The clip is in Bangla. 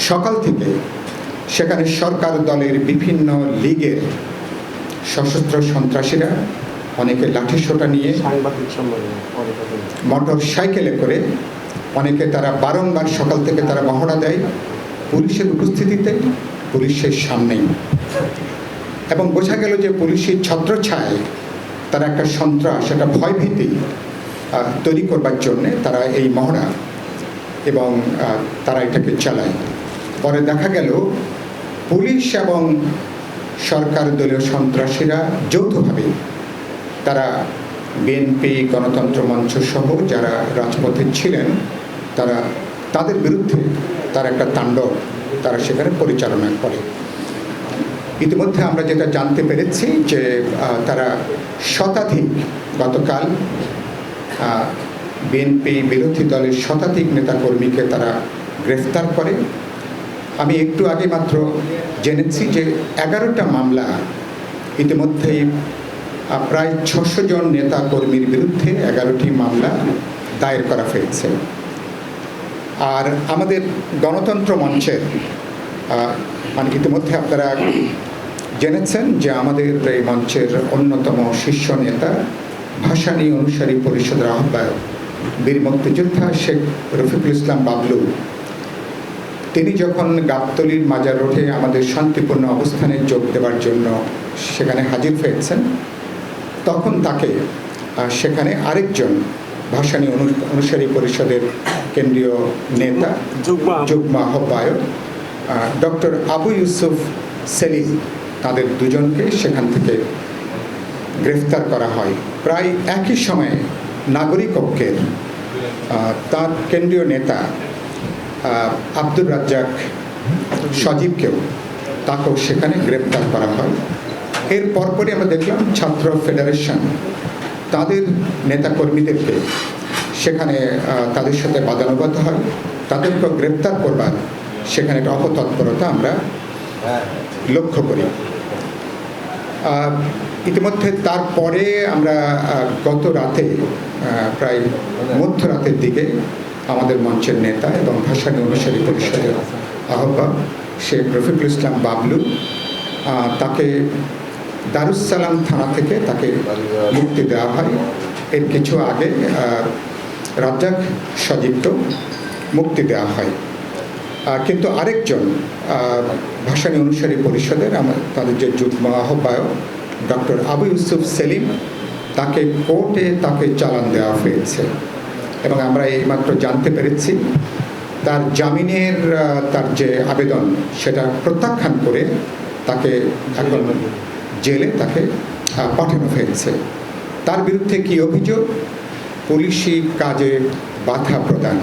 সকাল থেকে সেখানে সরকার দলের বিভিন্ন লীগের সশস্ত্র সন্ত্রাসীরা অনেকে নিয়ে পরে কথা বলব। মোটর সাইকেলে করে অনেকে তারা বারংবার সকাল থেকে তারা মহড়া দেয় পুলিশের উপস্থিতিতে পুলিশের সামনেই এবং বোঝা গেল যে পুলিশের ছত্রছায় তারা একটা সন্ত্রাস একটা ভয়ভীতি তৈরি করবার জন্যে তারা এই মহড়া এবং তারা এটাকে চালায় পরে দেখা গেল পুলিশ এবং সরকার দলীয় সন্ত্রাসীরা যৌথভাবে তারা বিএনপি, গণতন্ত্র মঞ্চ সহ যারা রাজপথে ছিলেন, তারা তাদের বিরুদ্ধে তার একটা তাণ্ডব তারা সেখানে পরিচালনা করে। ইতিমধ্যে আমরা যেটা জানতে পেরেছি যে তারা শতাধিক গতকাল বিএনপি বিরোধী দলের শতাধিক নেতাকর্মীকে তারা গ্রেফতার করে। আমি একটু আগে মাত্র জেনেছি যে এগারোটা মামলা ইতিমধ্যেই প্রায় ছশো জন নেতা কর্মীর বিরুদ্ধে এগারোটি মামলা দায়ের করা হয়েছে। আর আমাদের গণতন্ত্র মঞ্চের মানে ইতিমধ্যে আপনারা জেনেছেন যে আমাদের এই মঞ্চের অন্যতম শীর্ষ নেতা ভাসানী অনুসারী পরিষদের আহ্বায়ক বীর মুক্তিযোদ্ধা শেখ রফিকুল ইসলাম বাবলু তিনি যখন গাবতলির মাজার রোডে আমাদের শান্তিপূর্ণ অবস্থানে যোগ দেওয়ার জন্য সেখানে হাজির হয়েছেন তখন তাকে সেখানে আরেকজন ভাসানী অনু- অনুসারী পরিষদের কেন্দ্রীয় নেতা যুগ্ম আহ্বায়ক। ডক্টর আবু ইউসুফ সেলিম তাদের দুজনকে সেখান থেকে গ্রেফতার করা হয় প্রায় একই সময়ে নাগরিক ঐক্যের তার কেন্দ্রীয় নেতা আব্দুর রাজ্জাক সজীবকেও তাকেও সেখানে গ্রেপ্তার করা হয়। এর পরপরই আমরা দেখলাম ছাত্র ফেডারেশন তাদের নেতাকর্মীদেরকে সেখানে তাদের সাথে বাদানুবাদ হয়, তাদেরকেও গ্রেপ্তার করবার সেখানে একটা অপতৎপরতা আমরা লক্ষ্য করি। ইতিমধ্যে তারপরে আমরা গত রাতে প্রায় মধ্যরাতের দিকে আমাদের মঞ্চের নেতা এবং ভাষানী অনুসারী পরিষদের আহ্বায়ক শেখ রফিকুল ইসলাম বাবলু তাকে দারুসালাম থানা থেকে তাকে মুক্তি দেওয়া হয়। এর কিছু আগে রাজ্জাক সজীবকেও মুক্তি দেওয়া হয়। কিন্তু আরেকজন ভাসানী অনুসারী পরিষদের আমার, তাদের যে যুগ্ম আহ্বায়ক ডক্টর আবু ইউসুফ সেলিম, তাকে কোর্টে তাকে চালান দেওয়া হয়েছে। এবং আমরা এইমাত্র জানতে পেরেছি। তার জামিনের তার যে আবেদন, সেটা প্রত্যাখ্যান করে তাকে এখন জেলে তাকে পাঠানো হয়েছে। তার বিরুদ্ধে কি অভিযোগ? পুলিশি কাজে বাধা প্রদান।